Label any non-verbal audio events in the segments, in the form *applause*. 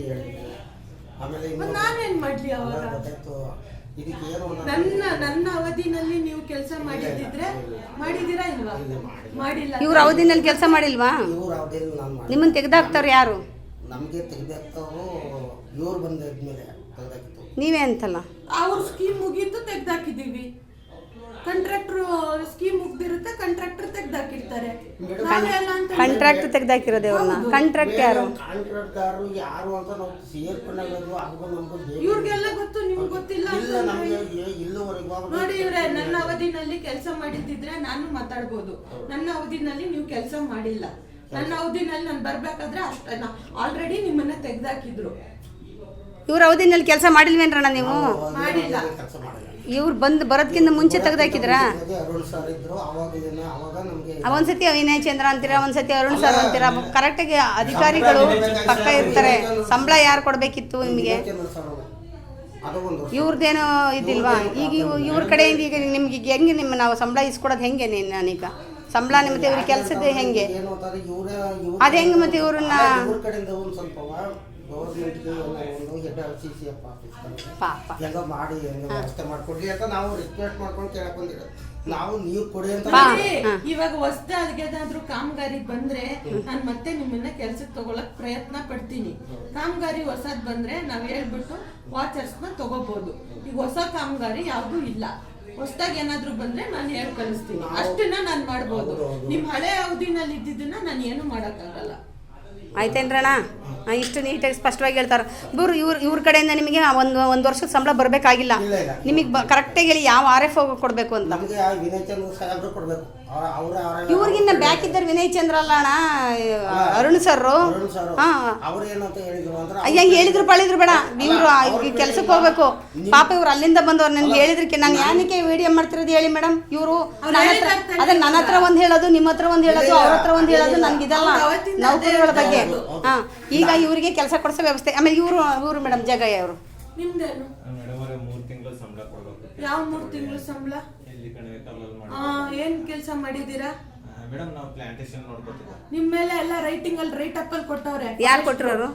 ರೀತಿ ಹೇಳಿದ್ವಿ ಆಮೇಲೆ ಇನ್ನೊಂದು- ನಾನೇನ್ ಮಾಡ್ಲಿ ಅವಾಗ? ಗೊತ್ತಾಯ್ತು ಇದಕ್ಕೆ ಏನು ನಾನು- ನನ್ನ ನನ್ನ ಅವಧಿನಲ್ಲಿ ನೀವು ಕೆಲಸ ಮಾಡಿದಿದ್ರೆ ಮಾಡಿದೀರಾ ಇಲ್ವಾ ಮಾಡಿಲ್ಲ. ಇವ್ರ ಅವಧಿನಲ್ಲಿ ಕೆಲಸ ಮಾಡಿಲ್ವಾ? ಇವ್ರು ಅವಧಿಯಲ್ಲಿ ನಾನು ಮಾಡಿ ನಿಮ್ಮನ್ನ ತೆಗ್ದಾಕ್ತಾರ ಯಾರು? ನಮಗೆ ತೆಗೆದಾಕ್ತವರು ಇವ್ರು ಬಂದಿದ್ಮೇಲೆ ತೆಗೆದಾಕಿತ್ತು. ನೀವೇ ಅಂತಲ್ಲ? ಅವ್ರ ಸ್ಕೀಮ್ ಮುಗೀತು ತೆಗ್ದಾಕಿದೀವಿ ಕಾಂಟ್ರಾಕ್ಟ್ರು ಸ್ಕೀಮ್ ಮುಗ್ದಿರುತ್ತೆ ಕಾಂಟ್ರಾಕ್ಟರ್ ತೆಗ್ದಾಕಿರ್ತಾರೆ. ಅಂತ ಕಾಂಟ್ರಾಕ್ಟ್ ತೆಗ್ದಾಕಿರೋದು ಅವ್ರನ್ನ. ಕಾಂಟ್ರಾಕ್ಟ್ ಯಾರು? ಕಾಂಟ್ರಾಕ್ಟ್ಗಾರರು ಯಾರು ಅಂತ ನಾವು ಸೇರ್ಕೊಂಡಾಗದು ಹಾಗೂ ನಮ್ಗೆ ಇವ್ರಿಗೆಲ್ಲ ಗೊತ್ತು ನಿಮ್ಗೆ ಗೊತ್ತಿಲ್ಲ ಇಲ್ಲ ನಮಗೆ ಇಲ್ಲಿವರೆಗೂ ನೋಡಿ ಇವ್ರೆ ನನ್ನ ಅವಧಿನಲ್ಲಿ ಕೆಲಸ ಮಾಡಿದ್ದಿದ್ರೆ ನಾನು ಮಾತಾಡ್ಬೋದು. ನನ್ನ ಅವಧಿನಲ್ಲಿ ನೀವು ಕೆಲಸ ಮಾಡಿಲ್ಲ. ನನ್ನ ಅವಧಿನಲ್ಲಿ ನಾನು ಬರ್ಬೇಕಾದ್ರೆ ಅಷ್ಟ ಆಲ್ರೆಡಿ ನಿಮ್ಮನ್ನ ತೆಗ್ದಾಕಿದ್ರು. ಇವ್ರ ಅವಧಿನಲ್ಲಿ ಕೆಲಸ ಮಾಡಿಲ್ವೇನ್ರಣ್ಣ ನೀವು? ಮಾಡಿಲ್ಲ. ಕೆಲಸ ಮಾಡಿಲ್ಲ. ಇವ್ರು ಬಂದು ಬರೋದಕ್ಕಿಂತ ಮುಂಚೆ ತೆಗ್ದಾಕಿದ್ರಾ? ಅರುಣ್ ಸರ್ ಇದ್ರು ಅವಾಗ ಇದನ್ನ ಅವಾಗ ನಮಗೆ ಒಂದ್ಸತಿ ವಿನಯ್ ಚಂದ್ರ ಅಂತೀರಾ ಒಂದ್ಸತಿ ಅರುಣ್ ಸರ್ ಅಂತೀರಾ ಕರೆಕ್ಟಾಗಿ ಅಧಿಕಾರಿಗಳು ಪಕ್ಕ ಇರ್ತಾರೆ. ಸಂಬಳ ಯಾರು ಕೊಡಬೇಕಿತ್ತು ನಿಮಗೆ? ಇವ್ರದ್ದೇನು ಇದಿಲ್ವಾ? ಈಗ ಇವ್ ಇವ್ರ ಕಡೆಯಿಂದ ಈಗ ನಿಮ್ಗೆ ಈಗ ಹೆಂಗೆ ನಿಮ್ಮ ನಾವು ಸಂಬಳ ಇಸ್ಕೊಡೋದು ಹೆಂಗೆ ನೀನು ನಾನೀಗ? ಸಂಬಳ ಮತ್ತೆ ಇವ್ರಿಗೆ ಕೆಲಸದ ಹೆಂಗೆ? ಅದ ಹೆಂಗ್ ಮತ್ತೆ ಇವ್ರನ್ನ ಹೆಂಗ ಮಾಡಿ ಹೆಂಗ ವ್ಯವಸ್ಥೆ ಮಾಡ್ಕೊಡ್ಲಿ ಅಂತ ನಾವು ರಿಕ್ವೆಸ್ಟ್ ಮಾಡ್ಕೊಂಡು ಕೇಳಕ್ ಬಂದಿರೋದು. ನಾವು ನೀವು ಕೊಡಿ ಅಂತ. ಇವಾಗ ಹೊಸ್ದಾದ್ಗೇನಾದ್ರೂ ಕಾಮಗಾರಿ ಬಂದ್ರೆ ನಾನು ಮತ್ತೆ ನಿಮ್ಮನ್ನ ಕೆಲ್ಸಕ್ಕೆ ತಗೊಳಕ್ ಪ್ರಯತ್ನ ಪಡ್ತೀನಿ. ಕಾಮಗಾರಿ ಹೊಸದ್ ಬಂದ್ರೆ ನಾವ್ ಹೇಳ್ಬಿಟ್ಟು ವಾಚರ್ಸ್ನ ತಗೋಬಹುದು ಈಗ ಹೊಸ ಕಾಮಗಾರಿ ಯಾವ್ದು ಇಲ್ಲ. ಹೊಸದಾಗಿ ಏನಾದ್ರು ಬಂದ್ರೆ ನಾನು ಹೇಳ್ ಕಳಿಸ್ತೀನಿ. ಅಷ್ಟನ್ನ ನಾನು ಮಾಡ್ಬೋದು. ನಿಮ್ ಹಳೆ ಅವಧಿನಲ್ಲಿ ಇದ್ದಿದ್ದನ್ನ ನಾನು ಏನು ಮಾಡಕ್ಕಾಗಲ್ಲ. ಆಯ್ತೇನ್ರಣ ಹಾಂ, ಇಷ್ಟು ನೀಟಾಗಿ ಸ್ಪಷ್ಟವಾಗಿ ಹೇಳ್ತಾರೆ. ಇವ್ರು ಇವ್ರ ಇವ್ರ ಕಡೆಯಿಂದ ನಿಮಗೆ ಒಂದು ಒಂದು ವರ್ಷದ ಸಂಬಳ ಬರಬೇಕಾಗಿಲ್ಲ. ನಿಮಗೆ ಬ ಕರೆಕ್ಟಾಗಿ ಹೇಳಿ ಯಾವ ಆರ್ ಎಫ್ ಕೊಡಬೇಕು ಅಂತ? ನಮಗೆ ವಿನಯ್ ಕೊಡ್ಬೇಕು. ಇವ್ರಿಗಿನ್ನ ಬ್ಯಾಕ್ ಇದ್ದಾರೆ ವಿನಯ್ ಚಂದ್ರ ಅಲ್ಲ ಅಣ್ಣ? ಅರುಣ್ ಸರ್ ಹೆಂಗ್ ಹೇಳಿದ್ರು ಅಂದ್ರೆ ಹೆಂಗೆ ಹೇಳಿದ್ರು ಪಳಿದ್ರು ಬೇಡ. ಇವ್ರು ಕೆಲ್ಸಕ್ಕೆ ಹೋಗ್ಬೇಕು. ಪಾಪ ಇವ್ರು ಅಲ್ಲಿಂದ ಬಂದವ್ರು. ನನ್ಗೆ ಹೇಳಿದ್ರಕ್ಕೆ ನಾನು ಯಾನಕ್ಕೆ ವಿಡಿಯೋ ಮಾಡ್ತಿರೋದು ಹೇಳಿ ಮೇಡಮ್ ಇವರು ನನ್ನ ಹತ್ರ ಅದೇ ನನ್ನ ಹತ್ರ ಒಂದು ಹೇಳೋದು ನಿಮ್ಮ ಹತ್ರ ಒಂದು ಹೇಳೋದು ಅವ್ರ ಹತ್ರ ಒಂದು ಹೇಳೋದು ನನ್ಗೆ ಇದಲ್ಲ ನೌಕರಿಗಳ ಬಗ್ಗೆ. ಹಾ. ಈಗ ಇವರಿಗೆ ಕೆಲಸ ಕೊಡಿಸೋ ವ್ಯವಸ್ಥೆ ಆಮೇಲೆ ಇವರು ಇವರು ಮೇಡಮ್ ಜಗಯ್ಯ ಅವರು. ನಿಮ್ದೇನು? ಮೇಡಮ್ ಅವರೇ ಮೂರು ತಿಂಗಳು ಸಂಬಳ ಕೊಡ್ಬೇಕು ಯಾವ ಮೂರ್ ತಿಂಗಳು ಸಂಬಳ? ಏನ್ ಕೆಲಸ ಮಾಡಿದೀರಾ ಮೇಡಮ್ ನಾವು ಪ್ಲಾಂಟೇಶನ್ ನೋಡ್ಕೊತಿದ್ದೆ ನಿಮ್ ಮೇಲೆ ಎಲ್ಲ ರೈಟಿಂಗ್ ಅಲ್ಲಿ ರೈಟ್ ಅಪ್ ಅಲ್ಲಿ ಕೊಟ್ಟವ್ರೆ. ಯಾರು ಕೊಟ್ಟಿರೋರು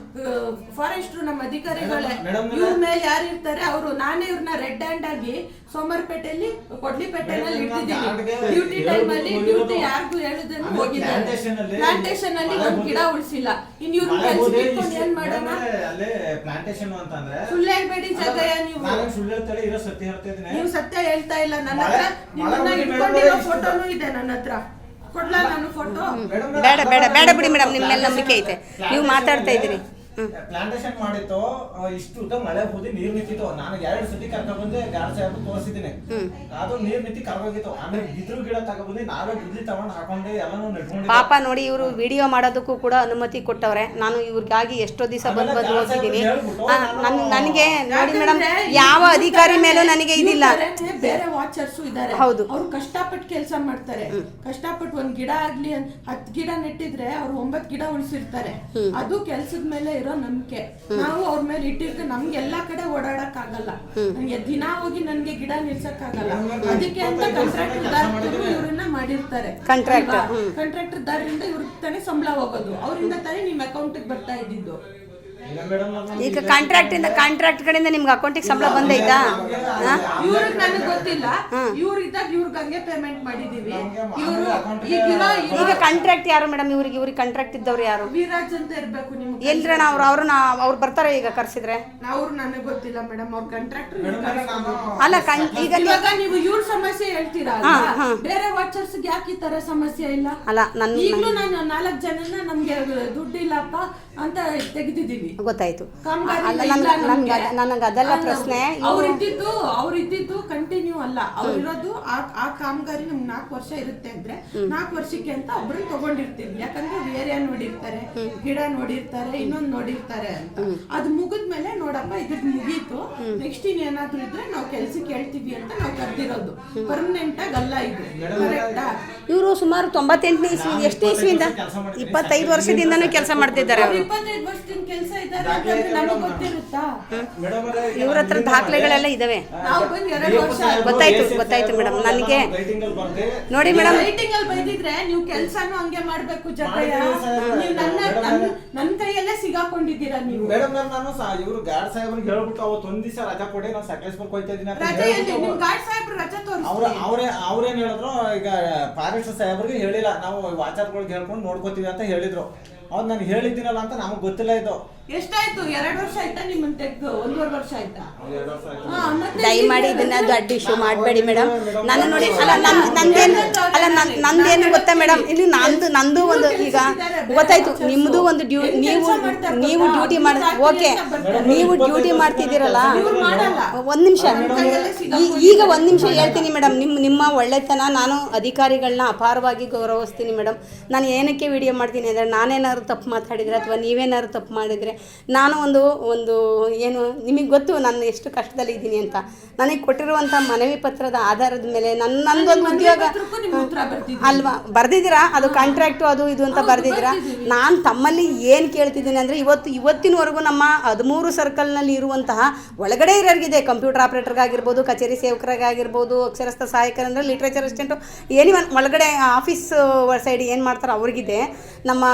ಫಾರೆಸ್ಟ್ರು ನಮ್ಮ ಅಧಿಕಾರಿಗಳೇ. ಮೇಡಮ್, ಇವ್ರ ಮೇಲೆ ಯಾರು ಇರ್ತಾರೆ ಅವರು ನಾನೇ ಇವ್ರನ್ನ ರೆಡ್ ಹ್ಯಾಂಡ್ ಆಗಿ ಸೋಮವಾರಪೇಟೆಯಲ್ಲಿ ಕೊಡ್ಲಿಪೇಟೆನಲ್ಲಿ ಇಟ್ಟಿದ್ದೀನಿ. ಮೇಡಮ್, ಡ್ಯೂಟಿ ಟೈಮ್ ಅಲ್ಲಿ ಇವ್ರು- ಡ್ಯೂಟಿ ಯಾರಿಗೂ ಹೇಳುದನ್ನು ಹೋಗಿದ್ದಾರೆ. plantation ಅಲ್ಲಿ- ಪ್ಲಾಂಟೇಶನ್ ಅಲ್ಲಿ ಒಂದ್ ಗಿಡ ಉಳಿಸಿಲ್ಲ. ಇನ್ ಇವ್ರ ಮಳೆ ಕೆಲ್ಸ ಹೋದ್ರೆ ಇಟ್ಕೊಂಡು ಇಷ್ಟು- ಏನ್ ಮಾಡೋಣ? ಮೇಡಮ್, ಅಲ್ಲೇ ಪ್ಲಾಂಟೇಶನ್ ಅಂತಂದ್ರೆ ಸುಳ್ಳು ಹೇಳ್ಬೇಡಿ ಜಗಯ್ಯ ನೀವು. ನಾನು ಸುಳ್ಳು ಹೇಳ್ತಾಳೆ ಇರೋ ಸತ್ಯ ಹೇಳ್ತಾ ಇದ್ದೀನಿ. ನೀವು ಸತ್ಯ ಹೇಳ್ತಾ ಇಲ್ಲ. ನನ್ನ ಮಳೆ- ಹತ್ರ ನಿಮ್ಮನ್ನ ಹೋಗಿ ಇಟ್ಕೊಂಡಿರೋ ಫೋಟೋನು ಇದೆ ನನ್ನ ಹತ್ರ. ಬೇಡ ಬೇಡ ಬೇಡ ಬಿಡಿ ಮೇಡಮ್ ನಿಮ್ಮ ಮೇಲೆ ನಂಬಿಕೆ ಐತೆ. ನೀವು ಮಾತಾಡ್ತಾ ಇದ್ದೀರಿ. ಪ್ಲಾಂಟೇಶನ್ ಮಾಡಿತ್ತು ಇಷ್ಟು ಉದ್ದ ಮಳೆ ಬೂದಿ ನೀರ್ ನಿಂತಿತ್ತು ನಾನು ಎರಡು ಸತಿ ಕರ್ಕೊಂಡ್ ಬಂದೆ ಗಾಡಿ ಸಾಹೇಬ್ ತೋರಿಸಿದ್ದೀನಿ. ಅದು ನೀರ್ ನಿಂತಿ ಕರ್ಕೋಗಿತ್ತು ಆಮೇಲೆ ಬಿದ್ರು ಗಿಡ ತಗೊಬಂದು ನಾವೇ ಬಿದ್ಲಿ ತಗೊಂಡ್ ಹಾಕೊಂಡೆ ಎಲ್ಲಾನು ನೆಟ್ಕೊಂಡಿದ್ದೆ ಪಾಪ ನೋಡಿ ಇವರು ವಿಡಿಯೋ ಮಾಡೋದಕ್ಕೂ ಕೂಡ ಅನುಮತಿ ಕೊಟ್ಟವ್ರೆ. ನಾನು ಇವ್ರಿಗಾಗಿ ಎಷ್ಟೋ ದಿವಸ ಬಂದು ಬಂದು ಹೋಗಿದ್ದೀನಿ. ನನ್ ನನಗೆ ನೋಡಿ ಮೇಡಮ್ ಯಾವ ಅಧಿಕಾರಿ ಮೇಲೂ ನನಗೆ ಇದಿಲ್ಲ. ಬೇರೆ ವಾಚರ್ಸ್ ಇದಾರೆ ಹೌದು. ಅವ್ರು ಕಷ್ಟಪಟ್ಟು ಕೆಲಸ ಮಾಡ್ತಾರೆ. ಕಷ್ಟಪಟ್ಟು ಒಂದ್ ಗಿಡ ಆಗ್ಲಿ ಹತ್ತು ಹತ್ ಗಿಡ ನೆಟ್ಟಿದ್ರೆ ಅವ್ರು ಒಂಬತ್ ಗಿಡ ಉಳಿಸಿರ್ತಾರೆ. ಅದು ಕೆಲ್ಸದ ಮೇಲೆ ಇರೋ ನಂಬಿಕೆ. ನಾವು ಅವ್ರ ಮೇಲೆ ಇಟ್ಟಿರ್ತೀವಿ ನಮ್ಗೆ ಎಲ್ಲಾ ಕಡೆ ಓಡಾಡಕ್ ಆಗಲ್ಲ ನಂಗೆ ದಿನ ಹೋಗಿ ನನ್ಗೆ ಗಿಡ ನಿಲ್ಸಕ್ ಆಗಲ್ಲ ಅದಕ್ಕೆ ಅಂತ ಕಾಂಟ್ರಾಕ್ಟರ್ ಇವ್ರನ್ನ ಮಾಡಿರ್ತಾರೆ. ಕಾಂಟ್ರಾಕ್ಟರ್ ದಾರರಿಂದ ಇವ್ರ ತಾನೇ ಸಂಬಳ ಹೋಗೋದು. ಅವರಿಂದ ತಾನೇ ನಿಮ್ ಅಕೌಂಟ್ ಬರ್ತಾ ಇದ್ದಿದ್ದು. ಈಗ ಕಾಂಟ್ರಾಕ್ಟ್ ಇಂದ ಕಾಂಟ್ರಾಕ್ಟ್ ಕಡೆಯಿಂದ ನಿಮ್ಗೆ ಅಕೌಂಟಿಗೆ ಸಂಬಳ ಬಂದೈತಾ ಹಾ? ಇವ್ರಿಗೆ ನನಗೆ ಗೊತ್ತಿಲ್ಲ. ಇವ್ರು ಇದ್ದಾಗ ಇವ್ರಿಗೆ ಹಂಗೆ ಪೇಮೆಂಟ್ ಮಾಡಿದೀವಿ. ಇವರು ಈಗ ಕಾಂಟ್ರಾಕ್ಟ್ ಯಾರು ಮೇಡಮ್ ಇವ್ರಿಗೆ ಇವ್ರಿಗೆ ಕಾಂಟ್ರಾಕ್ಟ್ ಇದ್ದವ್ರು ಯಾರು? ವಿರಾಜ್ ಅಂತ ಇರಬೇಕು ನಿಮ್ಗೆ. ಎಲ್ರಣ ಅವ್ರು ಅವ್ರನ್ನ ಅವ್ರು ಬರ್ತಾರೆ ಈಗ ಕರ್ಸಿದ್ರೆ? ಅವ್ರು ನನಗೆ ಗೊತ್ತಿಲ್ಲ ಮೇಡಮ್ ಅವ್ರ ಕಾಂಟ್ರಾಕ್ಟರ್ ನಾನು ಅಲ್ಲ ಈಗ ನೀವು- ನೀವು ಇವ್ರ ಸಮಸ್ಯೆ ಹೇಳ್ತೀರಾ ಬೇರೆ ವಾಚರ್ಸ್ ಯಾಕೆ ಈ ತರ ಸಮಸ್ಯೆ ಇಲ್ಲ? ಅಲ್ಲ ನನ್ನ ಈಗ್ಲೂ ನಾನು ನಾಲ್ಕು ಜನನ ನಮ್ಗೆ ದುಡ್ಡು ಇಲ್ಲಪ್ಪ ಅಂತ ತೆಗೆದಿದ್ದೀವಿ. ಗೊತ್ತಾಯ್ತು. ನನ್ಗೆ ಅದೆಲ್ಲ ಪ್ರಶ್ನೆ ಅವ್ರು ಇದ್ದಿದ್ದು ಅವ್ರು ಇದ್ದಿದ್ದು ಕಂಟಿನ್ಯೂ ಅಲ್ಲ. ಅವ್ರು ಇರೋದು ಆ ಆ ಕಾಮಗಾರಿ ನಮ್ಗೆ ನಾಲ್ಕು ವರ್ಷ ಇರುತ್ತೆ ಅಂದ್ರೆ ನಾಲ್ಕು ವರ್ಷಕ್ಕೆ ಅಂತ ಒಬ್ರು ತಗೊಂಡಿರ್ತೀವಿ. ಯಾಕಂದ್ರೆ ಏರಿಯಾ ನೋಡಿರ್ತಾರೆ ಗಿಡ ನೋಡಿರ್ತಾರೆ ಇನ್ನೊಂದು ನೋಡಿರ್ತಾರೆ ಅಂತ. ಅದು ಮುಗಿದ್ಮೇಲೆ ನೋಡಪ್ಪ ಇದ್ರದ್ದು ಮುಗೀತು. ನೆಕ್ಸ್ಟ್ ಇನ್ನೇನಾದ್ರೂ ಇದ್ರೆ ನಾವು ಕೆಲ್ಸಕ್ಕೆ ಹೇಳ್ತೀವಿ ಅಂತ ನಾವು ಕರ್ದಿರೋದು. ಪರ್ಮನೆಂಟ್ ಆಗಿ ಅಲ್ಲ ಇದು. ಕರೆಕ್ಟಾ ಇವರು ಸುಮಾರು ತೊಂಬತ್ತೆಂಟನೇ ಇಸ್ವಿ ಎಷ್ಟು ಇಸ್ವಿಯಿಂದ ಇಪ್ಪತ್ತೈದು ವರ್ಷದಿಂದನೂ ಕೆಲಸ ಮಾಡ್ತಿದ್ದಾರೆ ಅವರು. ಇಪ್ಪತ್ತೈದು ವರ್ಷದಿಂದ ಕೆಲಸ ಇದ್ದಾರೆ ನಮಗೆ ಗೊತ್ತಿರುತ್ತಾ? ಇವ್ರ ಹತ್ರ ದಾಖಲೆಗಳೆಲ್ಲ ಇದಾವೆ. ನಾವು ಬಂದು ಎರಡು ವರ್ಷ ಸಾಹೇಬ್ರು, ಗೊತ್ತಾಯ್ತು, ಗೊತ್ತಾಯ್ತು ಮೇಡಮ್. ನನಗೆ-. ನೋಡಿ ಮೇಡಮ್. ರೈಟಿಂಗ್ ಅಲ್ಲಿ ಬೈದಿದ್ರೆ ನೀವು ಕೆಲ್ಸಾನು ಹಂಗೆ ಮಾಡ್ಬೇಕು ಜಗಯ್ಯ ನೀವು ನನ್ನ ಕೈಯಲ್ಲೇ ಸಿಗಾಕೊಂಡಿದ್ದೀರಾ ನೀವು? ಮೇಡಮ್ ನಾನು ಇವರು ಗಾರ್ಡ್ ಸಾಹೇಬ್ರಿಗೆ ಹೇಳ್ಬಿಟ್ಟು ಅವತ್ತು ಒಂದ್ ದಿವಸ ರಜಾ ಕೊಡಿ ನಾನು ಸಕಲೇಶ್ಪುರ್ ಹೋಗ್ತಾ ಇದ್ದೀನಿ ಹೇಳ್ಬಿಟ್ಟು ನಿಮ್ ಗಾಡ್ ಸಾಹೇಬ್ರು ರಜೆ ಅವ್ರೇ ಅವ್ರೇನ್ ಹೇಳಿದ್ರು ಈಗ ಫಾರೆಸ್ಟ್ ಸಾಹೇಬ್ರಿಗೆ ಹೇಳಿಲ್ಲ. ನಾವು ವಾಚರ್ಗಳಿಗೆ ಹೇಳ್ಕೊಂಡು ನೋಡ್ಕೋತೀವಿ ಅಂತ ಹೇಳಿದ್ರು. ಅವ್ರು ನಾನು ಹೇಳಿದ್ದೀನಲ್ಲ ಅಂತ ನಮಗೆ ಗೊತ್ತಿಲ್ಲ ಇದು. ಎಷ್ಟಾಯ್ತು? ಎರಡು ವರ್ಷ ಆಯ್ತಾ ನಿಮ್ಮನ್ನ ತೆಗ್ದು? ಒಂದೂವರೆ ವರ್ಷ ಆಯ್ತಾ. ಹಾ, ಮತ್ತೆ ದಯಮಾಡಿ ಇದನ್ನ ದೊಡ್ಡ ಇಶ್ಯೂ ಮಾಡಬೇಡಿ ಮೇಡಮ್ ನಾನು ನೋಡಿ ಅಲ್ಲ ನನ್ ನಂದೇನು ಅಲ್ಲ ನನ್ ನಂದೇನು ಗೊತ್ತಾ ಮೇಡಮ್ ಇಲ್ಲಿ ನಂದು ನಂದು ಒಂದು ಈಗ ಗೊತ್ತಾಯ್ತು. ನಿಮ್ದು ಒಂದು ಡ್ಯೂ ನೀವು ನೀವು ಡ್ಯೂಟಿ ಮಾಡ ಓಕೆ. ನೀವು ಡ್ಯೂಟಿ ಮಾಡ್ತಿದ್ದೀರಲ್ಲ. ಒಂದ್ ನಿಮಿಷ. ಈಗ ಒಂದ್ ನಿಮಿಷ ಹೇಳ್ತೀನಿ ಮೇಡಮ್ ನಿಮ್ಮ ನಿಮ್ಮ ಒಳ್ಳೆತನ ನಾನು ಅಧಿಕಾರಿಗಳನ್ನ ಅಪಾರವಾಗಿ ಗೌರವಿಸ್ತೀನಿ ಮೇಡಮ್ ನಾನು ಏನಕ್ಕೆ ವಿಡಿಯೋ ಮಾಡ್ತೀನಿ ಅಂದರೆ ನಾನೇನಾದ್ರು ತಪ್ಪು ಮಾತಾಡಿದ್ರೆ ಅಥವಾ ನೀವೇನಾದ್ರು ತಪ್ಪು ಮಾಡಿದರೆ ನಾನು ಒಂದು ಒಂದು ಏನು ನಿಮಗೆ ಗೊತ್ತು ನಾನು ಎಷ್ಟು ಕಷ್ಟದಲ್ಲಿ ಇದ್ದೀನಿ ಅಂತ. ನನಗೆ ಕೊಟ್ಟಿರುವಂಥ ಮನವಿ ಪತ್ರದ ಆಧಾರದ ಮೇಲೆ ನನ್ನ ನನ್ನದೊಂದು ಉದ್ಯೋಗ ಅಲ್ವಾ? ಬರ್ದಿದ್ದೀರಾ? ಅದು ಕಾಂಟ್ರಾಕ್ಟು ಅದು ಇದು ಅಂತ ಬರೆದಿದ್ದೀರಾ? ನಾನು ತಮ್ಮಲ್ಲಿ ಏನು ಕೇಳ್ತಿದ್ದೀನಿ ಅಂದರೆ ಇವತ್ತು ಇವತ್ತಿನವರೆಗೂ ನಮ್ಮ ಹದಿಮೂರು ಸರ್ಕಲ್ನಲ್ಲಿ ಇರುವಂತಹ ಒಳಗಡೆ ಇರೋರಿಗಿದೆ. ಕಂಪ್ಯೂಟರ್ ಆಪ್ರೇಟರ್ಗಾಗಿರ್ಬೋದು ಕಚೇರಿ ಸೇವಕರಿಗಾಗಿರ್ಬೋದು ಅಕ್ಷರಸ್ಥ ಸಹಾಯಕರಂದ್ರೆ ಲಿಟ್ರೇಚರ್ ಅಸಿಸ್ಟೆಂಟು ಏನಿವನ್ ಒಳಗಡೆ ಆಫೀಸ್ ಸೈಡ್ ಏನು ಮಾಡ್ತಾರೆ ಅವ್ರಿಗಿದೆ. ನಮ್ಮ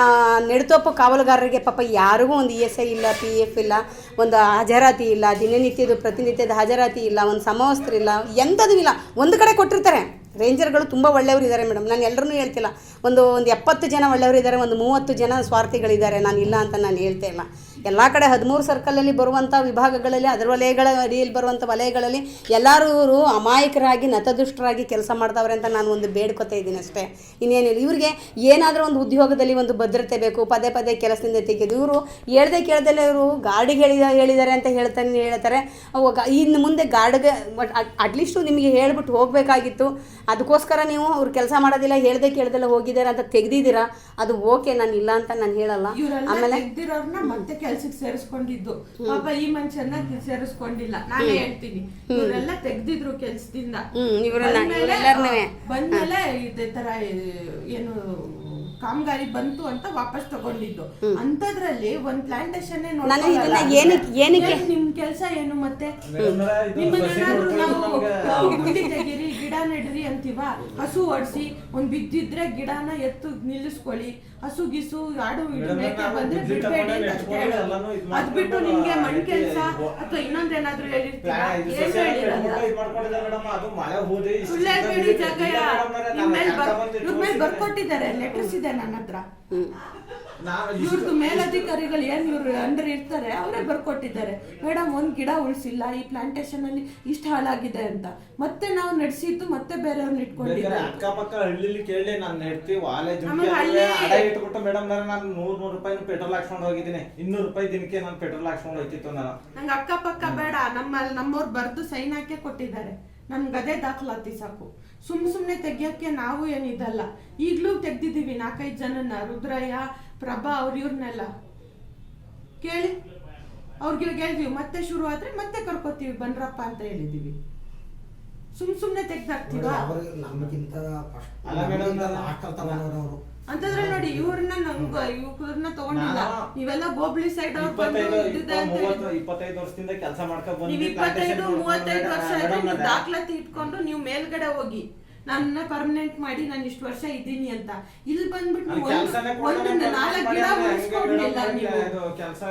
ನೆಡುತೋಪು ಕಾವಲುಗಾರರಿಗೆ ಪಾಪ ಯಾರಿಗೂ ಒಂದು ಇ ಎಸ್ ಐ ಇಲ್ಲ ಪಿ ಎಫ್ ಇಲ್ಲ, ಒಂದು ಹಾಜರಾತಿ ಇಲ್ಲ ದಿನನಿತ್ಯದ ಪ್ರತಿನಿತ್ಯದ ಹಾಜರಾತಿ ಇಲ್ಲ, ಒಂದು ಸಮವಸ್ತ್ರ ಇಲ್ಲ, ಎಂಥದೂ ಇಲ್ಲ. ಒಂದು ಕಡೆ ಕೊಟ್ಟಿರ್ತಾರೆ. ರೇಂಜರ್ಗಳು ತುಂಬ ಒಳ್ಳೆಯವರು ಇದ್ದಾರೆ ಮೇಡಮ್. ನಾನು ಎಲ್ಲರೂ ಹೇಳ್ತಿಲ್ಲ. ಒಂದು ಒಂದು ಎಪ್ಪತ್ತು ಜನ ಒಳ್ಳೆಯವರು ಇದ್ದಾರೆ ಒಂದು ಮೂವತ್ತು ಜನ ಸ್ವಾರ್ಥಿಗಳಿದ್ದಾರೆ. ನಾನು ಇಲ್ಲ ಅಂತ ನಾನು ಹೇಳ್ತಾ ಇಲ್ಲ. ಎಲ್ಲ ಕಡೆ ಹದಿಮೂರು ಸರ್ಕಲಲ್ಲಿ ಬರುವಂಥ ವಿಭಾಗಗಳಲ್ಲಿ ಅದರ ವಲಯಗಳ ಅಡಿಯಲ್ಲಿ ಬರುವಂಥ ವಲಯಗಳಲ್ಲಿ ಎಲ್ಲರೂ ಅಮಾಯಕರಾಗಿ ನತದುಷ್ಟರಾಗಿ ಕೆಲಸ ಮಾಡ್ತಾವ್ರೆ ಅಂತ ನಾನು ಒಂದು ಬೇಡ್ಕೊತಾ ಇದ್ದೀನಿ ಅಷ್ಟೇ. ಇನ್ನೇನಿಲ್ಲ. ಇವರಿಗೆ ಏನಾದರೂ ಒಂದು ಉದ್ಯೋಗದಲ್ಲಿ ಒಂದು ಭದ್ರತೆ ಬೇಕು ಪದೇ ಪದೇ ಕೆಲಸದಿಂದ ತೆಗೆದು ಇವರು ಹೇಳ್ದೆ ಕೇಳ್ದಲ್ಲೇ ಇವರು ಗಾರ್ಡಿಗೆ ಹೇಳಿದ ಹೇಳಿದ್ದಾರೆ ಅಂತ ಹೇಳ್ತಾನೆ ಹೇಳ್ತಾರೆ. ಅವಾಗ ಇನ್ನು ಮುಂದೆ ಗಾರ್ಡ್ಗೆ ಅಟ್ಲೀಸ್ಟು ನಿಮಗೆ ಹೇಳ್ಬಿಟ್ಟು ಹೋಗಬೇಕಾಗಿತ್ತು. ಅದಕ್ಕೋಸ್ಕರ ನೀವು ಅವ್ರು ಕೆಲಸ ಮಾಡೋದಿಲ್ಲ ಹೇಳ್ದೆ ಕೇಳ್ದೆಲ್ಲ ಹೋಗಿದ್ದಾರೆ ಅಂತ ತೆಗೆದಿದ್ದೀರಾ? ಅದು ಓಕೆ ನಾನು ಇಲ್ಲ ಅಂತ ನಾನು ಹೇಳಲ್ಲ. ಆಮೇಲೆ ಕೆಲ್ಸಕ್ಕೆ ಸೇರಿಸ್ಕೊಂಡಿದ್ದು. ಪಾಪ ಈ ಮನುಷ್ಯನ ಸೇರಿಸ್ಕೊಂಡಿಲ್ಲ. ನಾನೇ ಹೇಳ್ತೀನಿ. ಇವರೆಲ್ಲ ತೆಗ್ದಿದ್ರು ಕೆಲ್ಸದಿಂದ. ಬಂದ್ಮೇಲೆ. ಇದೇ ತರ ಏನು ಕಾಮಗಾರಿ ಬಂತು ಅಂತ ವಾಪಸ್ ತಗೊಂಡಿದ್ದು. ಅಂತದ್ರಲ್ಲಿ ಒಂದ್ ಪ್ಲಾಂಟೇಶನ್ ನಾನು ಇದನ್ನ ಏನಕ್ಕೆ ಏನಕ್ಕೆ? ನಿಮ್ ಕೆಲ್ಸ ಏನು ಮತ್ತೆ? ತೆಗೀರಿ ಗಿಡ ನೆಡ್ರಿ ಅಂತೀವ. ಹಸು ಓಡಿಸಿ ಒಂದ್ ಬಿದ್ದಿದ್ರೆ ಗಿಡನ ಎತ್ತು ನಿಲ್ಲಿಸ್ಕೊಳ್ಳಿ. ಹಸು ಗಿಸು ಆಡು ಬಿಡ್ಬೇಡಿ ಅಂತ ಹೇಳೋದು. ಅದ್ ಬಿಟ್ಟು ನಿಮ್ಗೆ ಮಣ್ ಕೆಲ್ಸ ಅಥವಾ ಇನ್ನೊಂದೇನಾದ್ರೂ ಹೇಳಿರ್ತೀರಾ? ಏನು ಹೇಳಿರಲ್ಲ ನಿಮ್ ಮೇಲೆ ಬರ್ಕೊಟ್ಟಿದ್ದಾರೆ ಲೆಟರ್ಸ್ ಇದೆ ನನ್ನ ಹತ್ರ. ಇವ್ರದ್ದು ಮೇಲಧಿಕಾರಿಗಳು ಏನ್ ಇವ್ರು ಅಂಡರ್ ಇರ್ತಾರೆ ಅವರೇ ಬರ್ಕೊಟ್ಟಿದ್ದಾರೆ. ಮೇಡಮ್ ಒಂದ್ ಗಿಡ ಉಳಿಸಿಲ್ಲ ಈ ಪ್ಲಾಂಟೇಶನ್ ಅಲ್ಲಿ ಇಷ್ಟು ಹಾಳಾಗಿದೆ ಅಂತ. ಮತ್ತೆ ನಾವು ನಡೆಸಿದ್ದು ಮತ್ತೆ ಬೇರೆಯವ್ರನ್ನ ಇಟ್ಕೊಂಡಿದ್ದಾರೆ ಅಕ್ಕಪಕ್ಕ ಹಳ್ಳಿಲಿ ಕೇಳಿ ನಾನು ನೆಡ್ತಿ ವಾಲೆ ಜುಂಕಿ ಆಮೇಲೆ ಎಲ್ಲ ಹಳ್ಳಿ- ಅಡ ಇಟ್ಬಿಟ್ಟು ಮೇಡಮ್ ನಾನು ನೂರ್ ನೂರು ರೂಪಾಯಿ ಪೆಟ್ರೋಲ್ ಹಾಕ್ಸ್ಕೊಂಡು ಹೋಗಿದ್ದೀನಿ. ಇನ್ನೂರು ರೂಪಾಯಿ ದಿನಕ್ಕೆ ನಾನು ಪೆಟ್ರೋಲ್ ಹಾಕ್ಸ್ಕೊಂಡು ಹೋಗ್ತಿತ್ತು ನಾನು. ನಂಗೆ ಅಕ್ಕಪಕ್ಕ ಬೇಡ ನಮ್ಮ ನಮ್ಮವ್ರು ಬರ್ದು ಸೈನ್ ಹಾಕಿ ಕೊಟ್ಟಿದ್ದಾರೆ. ನಮ್ಗೆ ಅದೇ ದಾಖಲಾತಿ ಸಾಕು. ಸುಮ್ ಸುಮ್ನೆ ತೆಗಿಯಕ್ಕೆ ನಾವು ಏನಿದಲ್ಲ ಈಗ್ಲೂ ತೆಗ್ದಿದೀವಿ ನಾಲ್ಕೈದು ಜನನ ರುದ್ರಯ್ಯ ಪ್ರಭಾ ಅವ್ರ ಇವ್ರನ್ನೆಲ್ಲ ಕೇಳಿ? ಅವ್ರಿಗೆ ಹೇಳ್ತೀವಿ ಮತ್ತೆ ಶುರು ಆದ್ರೆ ಮತ್ತೆ ಕರ್ಕೋತೀವಿ. ಬನ್ರಪ್ಪ ಅಂತ ಹೇಳಿದೀವಿ ಸುಮ್ ಸುಮ್ನೆ ತೆಗ್ದಾಕ್ತೀವಾ? ನಮಗಿಂತ ಅಂತಂದ್ರೆ ನೋಡಿ ಇವ್ರನ್ನ ನಮ್ಗ ಇವ್ರನ್ನ ತಗೊಂಡಿಲ್ಲ. ಇವೆಲ್ಲ ನೀವೆಲ್ಲ ಗೋಬ್ಳಿ ಸೈಡ್ ಅವ್ರು ಬಂದು ಇಪ್ಪತ್ತೈದು ವರ್ಷದಿಂದ ಕೆಲಸ ಮಾಡ್ಕೊಂಡ್ ನೀವ್ ಬಂದು ಇಪ್ಪತ್ತೈದು ಮೂವತ್ತೈದು ವರ್ಷ ದಾಖಲಾತಿ ಇಟ್ಕೊಂಡು ನೀವು ಮೇಲ್ಗಡೆ ಹೋಗಿ ನನ್ನ ಪರ್ಮನೆಂಟ್ ಮಾಡಿ ನಾನು ಇಷ್ಟು ವರ್ಷ ಇದ್ದೀನಿ ಅಂತ. ಇಲ್ಲಿ ಬಂದ್ಬಿಟ್ಟು ಒಂದು ನಾಲ್ಕು ಗಿಡ ಉಳಿಸ್ಕೊಂಡಿಲ್ಲ ನೀವು. ಕೆಲಸ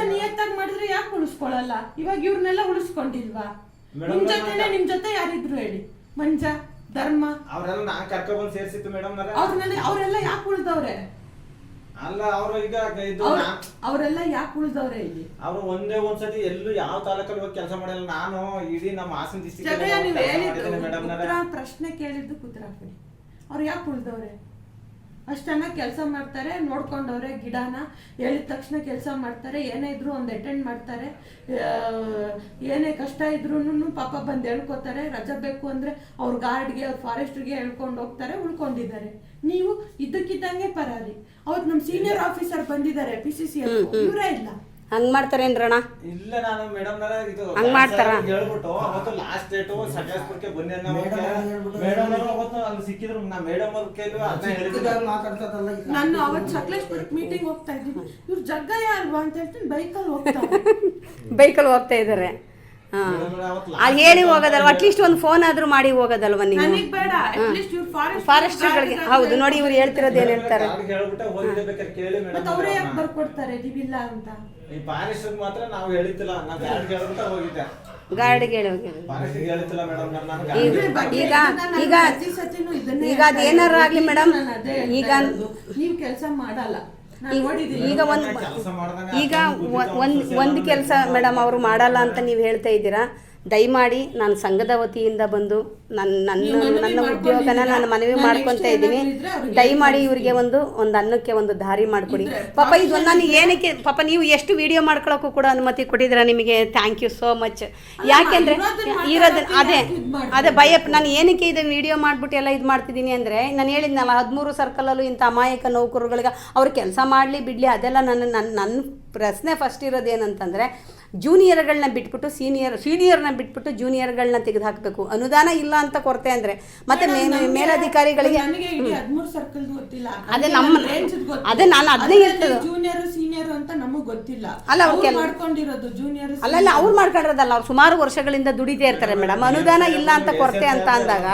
ನೀವು ನಿಯತ್ತಾಗಿ ಮಾಡಿದ್ರೆ ಯಾಕೆ ಉಳಿಸ್ಕೊಳ್ಳಲ್ಲ ಇವಾಗ ಇವ್ರನ್ನೆಲ್ಲ ಉಳಿಸ್ಕೊಂಡಿಲ್ವಾ? ನಿಮ್ ಜೊತೆನೆ ನಿಮ್ ಜೊತೆ ಯಾರಿದ್ರು ಹೇಳಿ. ಮಂಜ ಧರ್ಮ. ಅವ್ರೆಲ್ಲ ನಾನ್ ಕರ್ಕೊಂಡ್ ಸೇರಿಸಿತ್ತು ಸೇರ್ಸಿತ್ತು ಮೇಡಮ್ ಅವ್ರನ್ನೆಲ್ಲ ಅವರೆಲ್ಲ ಯಾಕೆ ಉಳ್ದವ್ರೆ? ಅಲ್ಲ ಅವ್ರ ಈಗ ಇದು ಅವರೆಲ್ಲ ಯಾಕೆ ಉಳಿದವ್ರೆ ಇಲ್ಲಿ? ಅವರು ಒಂದೇ ಒಂದ್ಸತಿ ಎಲ್ಲೂ ಯಾವ ತಾಲೂಕಲ್ಲಿ ಹೋಗಿ ಕೆಲಸ ಮಾಡಲ್ಲ ನಾನು ಇಡೀ ನಮ್ಮ ಆಸನ ಡಿಸ್ಟ್ರಿಕ್ಟ್ ಮೇಡಮ್ ಪ್ರಶ್ನೆ ಕೇಳಿದ್ದು ಕೊಡಿ ಅವ್ರು ಯಾಕೆ ಉಳ್ದವ್ರೆ? ಅಷ್ಟು ಚೆನ್ನಾಗಿ ಕೆಲಸ ಮಾಡ್ತಾರೆ ನೋಡ್ಕೊಂಡವ್ರೆ ಗಿಡನ. ಹೇಳಿದ ತಕ್ಷಣ ಕೆಲಸ ಮಾಡ್ತಾರೆ ಏನೇ ಇದ್ರು ಒಂದು ಅಟೆಂಡ್ ಮಾಡ್ತಾರೆ. ಏನೇ ಕಷ್ಟ ಇದ್ರೂ ಪಾಪ ಬಂದು ಹೇಳ್ಕೊತಾರೆ ರಜೆ ಬೇಕು ಅಂದ್ರೆ ಅವ್ರ ಗಾರ್ಡ್ಗೆ ಅವ್ರ ಫಾರೆಸ್ಟ್ರಿಗೆ ಹೇಳ್ಕೊಂಡು ಹೋಗ್ತಾರೆ ಉಳ್ಕೊಂಡಿದ್ದಾರೆ. ನೀವು ಇದ್ದಕ್ಕಿದ್ದಂಗೆ ಪರಾರಿ. ಅವತ್ತು ನಮ್ಮ ಸೀನಿಯರ್ ಆಫೀಸರ್ ಬಂದಿದ್ದಾರೆ ಪಿ ಸಿ ಸಿ ಇವರೇ ಇಲ್ಲ. ಹಂಗ್ ಮಾಡ್ತಾರೇನ್ರಣ ಇಲ್ಲ ನಾನು ಮೇಡಮ್ ಇದು ಹಂಗ್ ಮಾಡ್ತಾರ? ಹೇಳ್ಬಿಟ್ಟು ಅವತ್ತು ಲಾಸ್ಟ್ ಡೇಟು ಸಕಲೇಶ್ಪುರಕ್ಕೆ ಬನ್ನಿ ಅನ್ನೋ ಮೇಡಮ್ ಅವ್ರು ಮೇಡಮ್ ಅವತ್ತು ಅಲ್ಲಿ ಸಿಕ್ಕಿದ್ರು. ನಾ ಮೇಡಮ್ ಅವ್ರ ಕೈಲೂ ಅದನ್ನ ಹೇಳಿದ್ರು. ನಾನು ಅವತ್ ಸಕಲೇಶ್ಪುರಕ್ಕೆ ಮೀಟಿಂಗ್ ಹೋಗ್ತಾ ಇದ್ದೀನಿ. ಇವ್ರು ಜಗ್ಗಯ್ಯ ಅಲ್ವಾ ಅಂತ ಹೇಳ್ತೀನಿ ಬೈಕಲ್ಲಿ ಹೋಗ್ತಾರೆ. *laughs* ಬೈಕಲ್ಲಿ ಹೋಗ್ತಾ ಇದ್ದಾರೆ ಅಲ್ಲಿ ಹೇಳಿ ಹೋಗೋದಲ್ವ? ಅಟ್ಲೀಸ್ಟ್ ಒಂದು ಫೋನ್ ಆದ್ರೂ ಮಾಡಿ ಹೋಗೋದಲ್ವ ನೀವು? ಫಾರೆಸ್ಟರ್ಗಳಿಗೆ ಹೌದು. ನೋಡಿ ಇವ್ರು ಹೇಳ್ತಿರೋದು ಏನ್ ಹೇಳ್ತಾರೆ? ಗಾರ್ಡ್ಗೆ ಹೇಳಿ ಈಗ ಈಗ ಈಗ ಅದೇನಾರ ಆಗ್ಲಿ ಮೇಡಮ್ ಈಗ ನೀವು ಕೆಲಸ ಮಾಡಲ್ಲ. ಈಗ ಒಂದು ಈಗ ಒಂದು ಒಂದು ಕೆಲಸ ಮೇಡಮ್ ಅವರು ಮಾಡಲ್ಲ ಅಂತ ನೀವು ಹೇಳ್ತಾ ಇದ್ದೀರಾ? ದಯಮಾಡಿ ನಾನು ಸಂಘದ ವತಿಯಿಂದ ಬಂದು ನನ್ನ ನನ್ನ ನನ್ನ ಉದ್ಯೋಗನ ನಾನು ಮನವಿ ಮಾಡ್ಕೊತಾ ಇದ್ದೀನಿ. ದಯಮಾಡಿ ಇವರಿಗೆ ಒಂದು ಒಂದು ಅನ್ನಕ್ಕೆ ಒಂದು ದಾರಿ ಮಾಡಿಕೊಡಿ. ಪಾಪ ಇದು ನಾನು ಏನಕ್ಕೆ ಪಾಪ ನೀವು ಎಷ್ಟು ವಿಡಿಯೋ ಮಾಡ್ಕೊಳ್ಳೋಕ್ಕೂ ಕೂಡ ಅನುಮತಿ ಕೊಟ್ಟಿದ್ದೀರಾ ನಿಮಗೆ? ಥ್ಯಾಂಕ್ ಯು ಸೋ ಮಚ್ ಯಾಕೆಂದ್ರೆ ಇರೋದನ್ನ ಇರೋದನ್ನ ಅದೇ? ಅದೇ ಭಯ ನಾನು ಏನಕ್ಕೆ ಇದನ್ನು ವಿಡಿಯೋ ಮಾಡಿಬಿಟ್ಟು ಎಲ್ಲ ಇದು ಮಾಡ್ತಿದ್ದೀನಿ ಅಂದರೆ ನಾನು ಹೇಳಿದ್ನಲ್ಲ ಹದಿಮೂರು ಸರ್ಕಲಲ್ಲೂ ಇಂಥ ಅಮಾಯಕ ನೌಕರುಗಳಿಗೆ ಅವ್ರು ಕೆಲಸ ಮಾಡಲಿ ಬಿಡಲಿ ಅದೆಲ್ಲ ನನ್ನ ನನ್ನ ನನ್ನ ಪ್ರಶ್ನೆ ಫಸ್ಟ್ ಇರೋದೇನಂತಂದರೆ ಜೂನಿಯರ್ಗಳನ್ನ ಬಿಟ್ಬಿಟ್ಟು ಸೀನಿಯರ್ ಸೀನಿಯರ್ನ ಬಿಟ್ಬಿಟ್ಟು ಜೂನಿಯರ್ಗಳನ್ನ ತೆಗೆದು ಹಾಕಬೇಕು ಅನುದಾನ ಇಲ್ಲ ಅಂತ ಕೊರತೆ ಅಂದರೆ ಮತ್ತೆ ಮೇಲಧಿಕಾರಿಗಳಿಗೆ ನನಗೆ ಇಡೀ ಹದಿಮೂರು ಸರ್ಕಲ್ ಗೊತ್ತಿಲ್ಲ. ಅದೇ ನಮ್ಮ- ಅದೇ ನಾನು ಅದನ್ನೇ ಹೇಳ್ತಿರೋದು. ಜೂನಿಯರ್ ಸೀನಿಯರ್ ಅಂತ ನಮಗ್ ಗೊತ್ತಿಲ್ಲ. ಅಲ್ಲ, ಅವ್ರು ಮಾಡ್ಕೊಂಡಿರೋದು ಜೂನಿಯರ್ ಅಲ್ಲಲ್ಲ ಅವ್ರು ಮಾಡ್ಕೊಂಡಿರೋದಲ್ಲ ಅವ್ರು ಸುಮಾರು ವರ್ಷಗಳಿಂದ ದುಡಿದೇ ಇರ್ತಾರೆ ಮೇಡಮ್ ಅನುದಾನ ಇಲ್ಲ ಅಂತ ಕೊರತೆ ಅಂತ ಅಂದಾಗ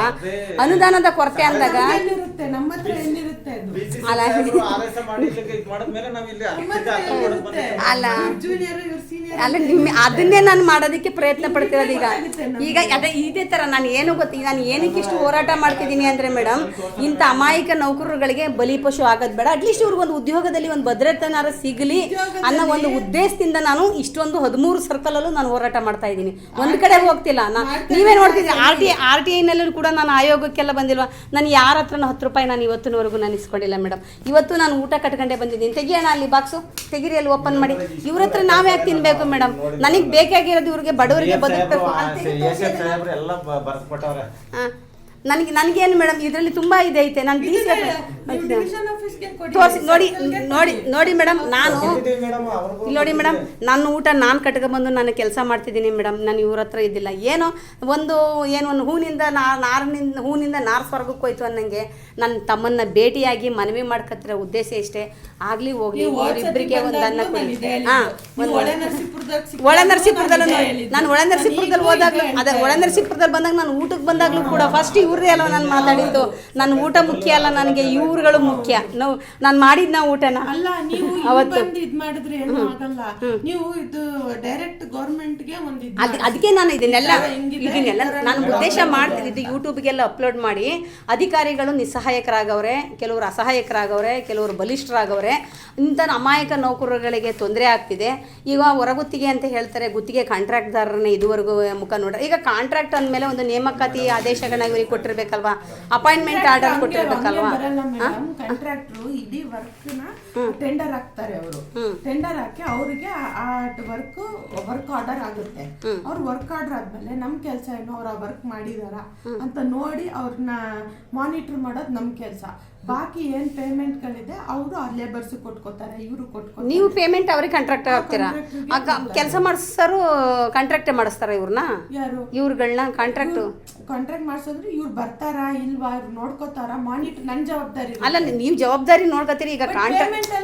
ಅನುದಾನದ ಕೊರತೆ ಅಂದಾಗ ನಮ್ಮ ಹತ್ರ ಎಲ್ಲಿರುತ್ತೆ ಅಲ್ಲ. ಅಲ್ಲ. ಅದನ್ನೇ ನಾನು ಮಾಡೋದಕ್ಕೆ ಪ್ರಯತ್ನ ಪಡ್ತಿರೋದು ಈಗ. ಈಗ ಅದೇ ಇದೇ ಥರ ನಾನು ಏನು ಗೊತ್ತಿ ನಾನು ಏನಕ್ಕೆ ಇಷ್ಟು ಹೋರಾಟ ಮಾಡ್ತಿದ್ದೀನಿ ಅಂದರೆ ಮೇಡಮ್ ಇಂಥ ಅಮಾಯಕ ನೌಕರರುಗಳಿಗೆ ಬಲಿಪಶು ಆಗೋದು ಬೇಡ. ಅಟ್ಲೀಸ್ಟ್ ಇವ್ರಿಗೆ ಒಂದು ಉದ್ಯೋಗದಲ್ಲಿ ಒಂದು ಭದ್ರತೆನಾರ ಸಿಗಲಿ ಅನ್ನೋ ಒಂದು ಉದ್ದೇಶದಿಂದ ನಾನು ಇಷ್ಟೊಂದು ಹದಿಮೂರು ಸರ್ಕಲಲ್ಲೂ ನಾನು ಹೋರಾಟ ಮಾಡ್ತಾ ಇದ್ದೀನಿ. ಒಂದು ಕಡೆ ಹೋಗ್ತಿಲ್ಲ. ನಾನು ನೀವೇ ನೋಡ್ತಿದ್ದೀನಿ ಆರ್ ಟಿ ಆರ್ ಟಿ ಐನಲ್ಲೂ ಕೂಡ ನಾನು ಆಯೋಗಕ್ಕೆಲ್ಲ ಬಂದಿಲ್ವಾ? ನಾನು ಯಾರ ಹತ್ರನೂ ಹತ್ತು ರೂಪಾಯಿ ನಾನು ಇವತ್ತಿನವರೆಗೂ ನಾನು ಇಸ್ಕೊಂಡಿಲ್ಲ ಮೇಡಮ್ ಇವತ್ತು ನಾನು ಊಟ ಕಟ್ಕೊಂಡೇ ಬಂದಿದ್ದೀನಿ. ತೆಗಿಯೋಣ ಅಲ್ಲಿ ಬಾಕ್ಸು ತೆಗಿರಿ ಅಲ್ಲಿ ಓಪನ್ ಮಾಡಿ. ಇವ್ರ ಹತ್ರ ನಾವು ಯಾಕೆ ತಿನ್ಬೇಕು ಮೇಡಮ್ ನನಗೆ ಬೇಕಾಗಿರೋದು ಇವ್ರಿಗೆ ಬಡವರಿಗೆ ಬದುಕಬೇಕು ಎಲ್ಲ ಬ- ಬರ್ಸ್ಕೊಟ್ಟವ್ರೆ ನನಗೆ ನನಗೇನು ಮೇಡಮ್ ಇದರಲ್ಲಿ ತುಂಬ ಇದೆ ಐತೆ. ನಾನು ತೋರಿಸಿ ನೋಡಿ ನೋಡಿ ನೋಡಿ ಮೇಡಮ್ ನಾನು ಇಲ್ಲಿ ನೋಡಿ ಮೇಡಮ್ ನನ್ನ ಊಟ ನಾನು ಕಟ್ಕೊಂಬಂದು ನಾನು ಕೆಲಸ ಮಾಡ್ತಿದ್ದೀನಿ ಮೇಡಮ್. ನಾನು ಇವ್ರ ಹತ್ರ ಇದ್ದಿಲ್ಲ. ಏನೋ ಒಂದು ಏನು ಒಂದು ಹೂವಿನಿಂದ ನಾರಿನಿಂದ ಹೂವಿನಿಂದ ನಾರು ಸ್ವರ್ಗಕ್ಕೆ ಹೋಯ್ತು ಅನ್ನಂಗೆ ನನ್ನ ತಮ್ಮನ್ನ ಭೇಟಿಯಾಗಿ ಮನವಿ ಮಾಡ್ಕತ್ತಿರೋ ಉದ್ದೇಶ ಇಷ್ಟೇ. ಆಗಲಿ ಹೋಗಲಿ ಇವರಿಬ್ಬರಿಗೆ ಒಂದು ಅನ್ನ ನಾನು ಕೊಡಿ ಹಾಂ. ಒಳ ನರಸೀಪುರದಲ್ಲ ನಾನು ಒಳ ನರಸೀಪುರದಲ್ಲಿ ಹೋದಾಗ್ಲೂ ಅದೇ ಒಳ ನರಸೀಪುರದಲ್ಲಿ ಬಂದಾಗ ನಾನು ಊಟಕ್ಕೆ ಬಂದಾಗ್ಲೂ ಕೂಡ ಫಸ್ಟ್ ಇವ್ರದೇ ಅಲ್ವ ನಾನು ಮಾತಾಡಿದ್ದು. ನನ್ನ ಊಟ ಮುಖ್ಯ ಅಲ್ಲ ನನಗೆ ಇವ್ರುಗಳು ಮುಖ್ಯ. ನಾವು ನಾನು ಮಾಡಿದ್ನ ಊಟನ. ಅಲ್ಲ ನೀವು ಅವತ್ತು. ಇದು ಮಾಡಿದ್ರೆ ಏನು ಆಗಲ್ಲ. ನೀವು ಇದು ಡೈರೆಕ್ಟ್ ಗೌರ್ಮೆಂಟ್ಗೆ ಒಂದು ಇದ್ ಅದ್ ಅದಕ್ಕೆ ನಾನು ಇದನ್ನೆಲ್ಲ ಇದನ್ನೆಲ್ಲ ನಾನು. ಉದ್ದೇಶ ಮಾಡ್ತಿದ್ದು ಯೂಟ್ಯೂಬ್ಗೆಲ್ಲ ಅಪ್ಲೋಡ್ ಮಾಡಿ ಅಧಿಕಾರಿಗಳು ನಿಸ್ಸಹಾಯಕರಾಗವ್ರೆ ಕೆಲವರು ಅಸಹಾಯಕರಾಗವ್ರೆ ಕೆಲವರು ಬಲಿಷ್ಠರಾಗವ್ರೆ ಇಂಥ ಅಮಾಯಕ ನೌಕರರುಗಳಿಗೆ ತೊಂದರೆ ಆಗ್ತಿದೆ. ಈಗ ಹೊರಗುತ್ತಿಗೆ ಅಂತ ಹೇಳ್ತಾರೆ ಗುತ್ತಿಗೆ ಕಾಂಟ್ರಾಕ್ಟ್ದಾರರನ್ನ ಇದುವರೆಗೂ ಮುಖ ನೋಡ ಈಗ ಕಾಂಟ್ರಾಕ್ಟ್ ಅಂದಮೇಲೆ ಒಂದು ನೇಮಕಾತಿ ಆದೇಶಗಳನ್ನ ಇವರಿಗೆ ಕೊಟ್ಟಿರ್ಬೇಕಲ್ವಾ? ಅಪಾಯಿಂಟ್ಮೆಂಟ್ ಆರ್ಡರ್ ಕೊಟ್ಟಿರ್ಬೇಕಲ್ವಾ? ಕಾಂಟ್ರಾಕ್ಟ್ರು ಇಡೀ ವರ್ಕ್ನ ಟೆಂಡರ್ ಹಾಕ್ತಾರೆ ಅವರು. ಟೆಂಡರ್ ಹಾಕಿ ಅವ್ರಿಗೆ ಆ ವರ್ಕ್ ವರ್ಕ್ ಆರ್ಡರ್ ಆಗುತ್ತೆ. ಅವ್ರ ವರ್ಕ್ ಆರ್ಡರ್ ಆದ್ಮೇಲೆ ನಮ್ ಕೆಲಸ ಏನು? ಅವ್ರ ವರ್ಕ್ ಮಾಡಿದಾರ? ಅಂತ ನೋಡಿ ಅವ್ರನ್ನ ಮಾನಿಟರ್ ಮಾಡೋದು ನಮ್ ಕೆಲಸ. ಬಾಕಿ ಏನ್ ಪೇಮೆಂಟ್ ಗಳಿದೆ ಅವರು ಆ ಲೇಬರ್ಸ್ ಕೊಟ್ಕೋತಾರೆ ಇವರು ಕೊಟ್ಕೋತಾರೆ. ನೀವು ಪೇಮೆಂಟ್ ಅವ್ರಿಗೆ ಕಾಂಟ್ರಾಕ್ಟ್ ಹಾಕ್ತೀರಾ? ಕೆಲಸ ಮಾಡಿಸೋರು ಕಾಂಟ್ರಾಕ್ಟ್ ಮಾಡಿಸ್ತಾರ ಇವ್ರನ್ನ ಯಾರು? ಇವ್ರುಗಳನ್ನ ಕಾಂಟ್ರಾಕ್ಟ್ ಕಾಂಟ್ರಾಕ್ಟ್ ಮಾಡ್ಸೋದ್ರೆ ಇವ್ರು ಬರ್ತಾರಾ ಇಲ್ವಾ ಇವ್ರು ನೋಡ್ಕೋತಾರ? ಮಾನಿಟರ್ ನನ್ ಜವಾಬ್ದಾರಿ ಅಲ್ಲ ನೀವು ಜವಾಬ್ದಾರಿ ನೋಡ್ಕೋತೀರಿ ಈಗ ಕಾಂಟ್ರಾಕ್ಟ್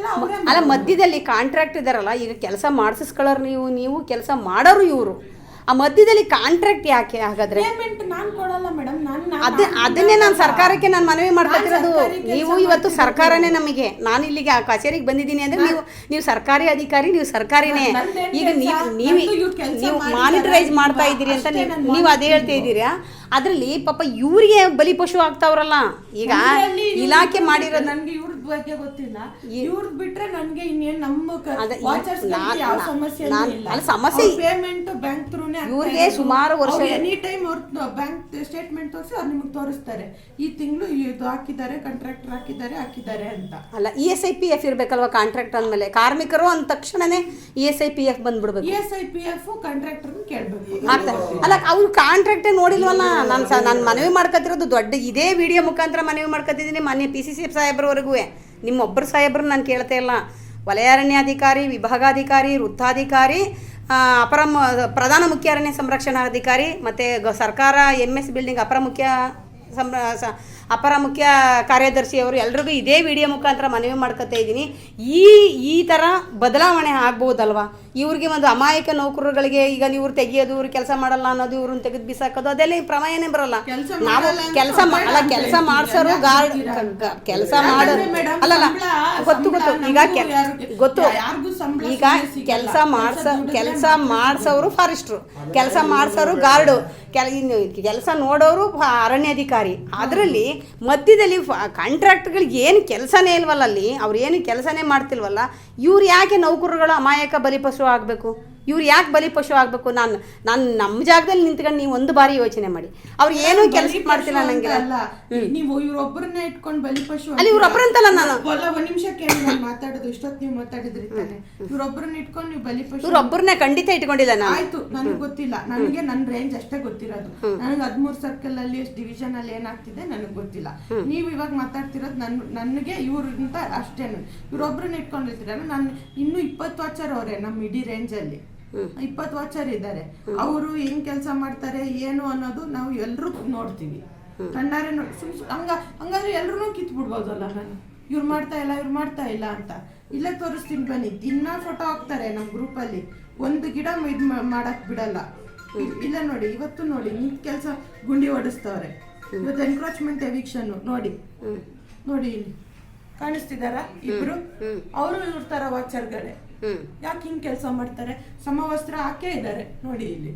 ಅಲ್ಲ ಮಧ್ಯದಲ್ಲಿ ಕಾಂಟ್ರಾಕ್ಟ್ ಇದಾರಲ್ಲ ಈಗ ಕೆಲಸ ಮಾಡಿಸ್ಕೊಳ್ಳೋರು ನೀವು ನೀವು ಕೆಲಸ ಮಾಡೋರು ಇವರು. ಆ ಮಧ್ಯದಲ್ಲಿ ಕಾಂಟ್ರಾಕ್ಟ್ ಯಾಕೆ ಹಾಗಾದ್ರೆ? ಪೇಮೆಂಟ್ ನಾನ್ ಕೊಡಲ್ಲ ಮೇಡಮ್ ನಾನ್ ಅದೇ ಅದನ್ನೇ ನಾನು ಸರ್ಕಾರಕ್ಕೆ ನಾನು ಮನವಿ ನಾನ್ ನೀವು ಇವತ್ತು ಸರ್ಕಾರನೇ ನಮಗೆ. ನಾನು ಇಲ್ಲಿಗೆ ಆ ಕಚೇರಿಗೆ ಬಂದಿದ್ದೀನಿ ಅಂದ್ರೆ ನೀವು ನೀವು ಸರ್ಕಾರಿ ಅಧಿಕಾರಿ ನೀವು ಸರ್ಕಾರಿನೇ. ಈಗ ನೀವು? ನೀವು ನೀವು ಮಾನಿಟರೈಸ್ ಮಾಡ್ತಾ ಇದ್ದೀರಿ ಅಂತ ನೀವು ಅದೇ ಹೇಳ್ತಾ ಇದ್ದೀರಾ? ಅದರಲ್ಲಿ ಪಾಪ ಇವರಿಗೆ ಬಲಿಪಶು ಆಗ್ತಾವ್ರಲ್ಲ. ಈಗ ಇಲಾಖೆ ಮಾಡಿರೋದು ನನ್ಗೆ ಬಗ್ಗೆ ಗೊತ್ತಿಲ್ಲ. ಇವ್ರದ್ ಬಿಟ್ರೆ ನನ್ಗೆ ಇನ್ನೇನ್ ನಮ್ಮ ವಾಚರ್ಸ್ ಯಾವ ಸಮಸ್ಯೆ ಇಲ್ಲ. ಸಮಸ್ಯೆ- ಪೇಮೆಂಟ್ ಬ್ಯಾಂಕ್ ಥ್ರೂನೇ ಇವ್ರಿಗೆ ಸುಮಾರು ವರ್ಷ- ಎನಿ ಟೈಮ್ ಅವ್ರ ಬ್ಯಾಂಕ್ ಸ್ಟೇಟ್ಮೆಂಟ್ ತೋರಿಸಿ ಅವ್ರು ನಿಮಗೆ ತೋರಿಸ್ತಾರೆ. ಈ ತಿಂಗಳು ಇದು ಹಾಕಿದ್ದಾರೆ ಕಾಂಟ್ರಾಕ್ಟರ್ ಹಾಕಿದ್ದಾರೆ ಹಾಕಿದ್ದಾರೆ ಅಂತ. ಅಲ್ಲ E S I P F ಇರ್ಬೇಕಲ್ವಾ contract ಅಂದಮೇಲೆ? ಕಾರ್ಮಿಕರು ಅಂದ ತಕ್ಷಣನೇ E S I P F ಬಂದ್ಬಿಡ್ಬೇಕು. E S I P F contractor ಕೇಳ್ಬೇಕು. ಅಲ್ಲ ಅವ್ರು ಕಾಂಟ್ರಾಕ್ಟೇ ನೋಡಿಲ್ವಲ್ಲ? ನಾನು ನಾನು ಮನವಿ ಮಾಡ್ಕೊತಿರೋದು ದೊಡ್ಡ ಇದೇ ವಿಡಿಯೋ ಮುಖಾಂತರ ಮನವಿ ಮಾಡ್ಕೊತಿದ್ದೀನಿ ಮನೆ ಪಿ ಸಿ ಸಿ ಸಾಹೇಬ್ರವರೆಗೂ ನಿಮ್ಮೊಬ್ಬರು ಸಾಹೇಬ್ರು ನಾನು ಕೇಳ್ತಾ ಇಲ್ಲ. ವಲಯಾರಣ್ಯಾಧಿಕಾರಿ, ವಿಭಾಗಾಧಿಕಾರಿ, ವೃತ್ತಾಧಿಕಾರಿ ಅಪರ ಪ್ರಧಾನ ಮುಖ್ಯ ಅರಣ್ಯ ಸಂರಕ್ಷಣಾಧಿಕಾರಿ, ಮತ್ತು ಸರ್ಕಾರ ಎಂ ಎಸ್ ಬಿಲ್ಡಿಂಗ್ ಅಪರ ಮುಖ್ಯ ಸ- ಅಪರ ಮುಖ್ಯ ಕಾರ್ಯದರ್ಶಿಯವರು ಎಲ್ರಿಗೂ ಇದೇ ವಿಡಿಯೋ ಮುಖಾಂತರ ಮನವಿ ಮಾಡ್ಕೊತಾ ಇದ್ದೀನಿ. ಈ ಈ ಥರ ಬದಲಾವಣೆ ಆಗ್ಬೋದಲ್ವಾ? ಇವ್ರಿಗೆ ಒಂದು ಅಮಾಯಕ ನೌಕರರುಗಳಿಗೆ ಈಗ ಇವ್ರು ತೆಗಿಯೋದು ಇವ್ರು ಕೆಲಸ ಮಾಡಲ್ಲ ಅನ್ನೋದು ಇವ್ರನ್ನ ತೆಗೆದು ಬಿಸಾಕೋದು ಅದೆಲ್ಲ ಪ್ರಮಾಯನೇ ಬರಲ್ಲ. ಕೆಲ್ಸ ನಾವು ಕೆಲಸ ಅಲ್ಲ ಕೆಲಸ ಮಾಡಿಸೋರು ಗಾರ್ಡ್ ಕೆಲಸ ಮಾಡೋದು ಅಲ್ಲಲ್ಲ ಗೊತ್ತು ಗೊತ್ತು. ಈಗ ಗೊತ್ತು. ಈಗ ಕೆಲಸ ಮಾಡ್ಸ ಕೆಲಸ ಮಾಡಿಸೋರು ಫಾರೆಸ್ಟ್ರು. ಕೆಲಸ ಮಾಡ್ಸೋರು ಗಾರ್ಡು. ಕೆಲ ಕೆಲಸ ನೋಡೋರು ಅರಣ್ಯಾಧಿಕಾರಿ. ಅದರಲ್ಲಿ ಮಧ್ಯದಲ್ಲಿ ಕಾಂಟ್ರಾಕ್ಟ್ಗಳಿಗೆ ಏನು ಕೆಲಸನೇ ಇಲ್ವಲ್ಲ ಅಲ್ಲಿ? ಅವ್ರು ಏನು ಕೆಲಸನೇ ಮಾಡ್ತಿಲ್ವಲ್ಲ? ಇವ್ರು ಯಾಕೆ ನೌಕರರುಗಳು ಅಮಾಯಕ ಬಲಿಪಶು ಆಗಬೇಕು? ಇವ್ರು ಯಾಕೆ ಬಲಿಪಶು ಆಗಬೇಕು? ನಾನು ನಾನು ನಮ್ಮ ಜಾಗದಲ್ಲಿ ನಿಂತ್ಕೊಂಡು ನೀವು ಒಂದು ಬಾರಿ ಯೋಚನೆ ಮಾಡಿ. ಅವ್ರು ಏನೂ ಕೆಲಸ ಮಾಡ್ತೀರಾ ಮಾಡ್ತಿಲ್ಲ ಅಂತ ನಂಗೆ. ಅಲ್ಲ. ನೀವು ಇವ್ರೊಬ್ಬರನ್ನ ಇಟ್ಕೊಂಡು ಬಲಿಪಶು ಅಲ್ಲಿ ಇವ್ರೊಬ್ಬರಂತಲ್ಲ ನಾನು. ಒಂದ್ ನಿಮಿಷ ಕೇಳಿ ನಾನು ಮಾತಾಡೋದು ಇಷ್ಟೊತ್ತು ನೀವು ಮಾತಾಡಿದ್ರಿ ಇವ್ರೊಬ್ಬರನ್ನ ಇಟ್ಕೊಂಡು ನೀವು ಬಲಿಪಶು ಇವ್ರೊಬ್ಬರನ್ನೇ ಖಂಡಿತ ಇಟ್ಕೊಂಡಿಲ್ಲ ನಾನು. ಆಯ್ತು ನನಗೆ ಗೊತ್ತಿಲ್ಲ. ನನಗೆ ನನ್ನ ರೇಂಜ್ ಅಷ್ಟೇ ಗೊತ್ತಿರೋದು. ನನಗೆ ಹದಿಮೂರು ಸರ್ಕಲ್ ಅಲ್ಲಿ ಡಿವಿಷನ್ ಅಲ್ಲಿ ಏನಾಗ್ತಿದೆ ನನಗೆ ಗೊತ್ತಿಲ್ಲ. ನೀವು ಇವಾಗ ಮಾತಾಡ್ತಿರೋದು ನನ್ ನನಗೆ ಇವ್ರಂತ ಅಷ್ಟೇನು. ಇವ್ರೊಬ್ಬರನ್ನ ಇಟ್ಕೊಂಡಿರ್ತೀರ? ನಾನು ಇನ್ನು ಇಪ್ಪತ್ತು ವರ್ಷ ಅವರೇ ನಮ್ಮ ಇಡೀ ರೇಂಜ್ ಅಲ್ಲಿ. ಇಪ್ಪತ್ತು ವಾಚರ್ ಇದ್ದಾರೆ. ಅವರು ಏನ್ ಕೆಲಸ ಮಾಡ್ತಾರೆ ಏನು ಅನ್ನೋದು ನಾವು ಎಲ್ರು ನೋಡ್ತೀವಿ. ಕಣ್ಣಾರೆ ಸುಮ್ ಹಂಗ ಹಂಗಾದ್ರೆ ಎಲ್ರು ಕಿತ್ ಬಿಡ್ಬೋದಲ್ಲ ನಾನು? ಇವ್ರು ಮಾಡ್ತಾ ಇಲ್ಲ ಇವ್ರು ಮಾಡ್ತಾ ಇಲ್ಲ ಅಂತ. ಇಲ್ಲೇ ತೋರಿಸ್ತೀನಿ ಬನ್ನಿ. ದಿನ ಫೋಟೋ ಹಾಕ್ತಾರೆ ನಮ್ಮ ಗ್ರೂಪಲ್ಲಿ ಒಂದು ಗಿಡ ಇದು ಮಾಡಕ್ ಬಿಡಲ್ಲ. ಇಲ್ಲ ನೋಡಿ ಇವತ್ತು ನೋಡಿ ನಿಂತ್ ಕೆಲಸ ಗುಂಡಿ ಹೊಡಿಸ್ತವ್ರೆ ಇವತ್ತು ಎನ್ಕ್ರೋಚ್ಮೆಂಟ್ ಎವಿಕ್ಷನ್ ನೋಡಿ. ನೋಡಿ ಇಲ್ಲಿ. ಕಾಣಿಸ್ತಿದಾರ? ಇಬ್ರು? ಅವರು ಇವ್ರ ತರ ವಾಚರ್ಗಳೇ ಯಾಕೆ ಹಿಂಗ್ ಕೆಲಸ ಮಾಡ್ತಾರೆ? ಸಮವಸ್ತ್ರ ಹಾಕೇ ಇದ್ದಾರೆ ನೋಡಿ ಇಲ್ಲಿ.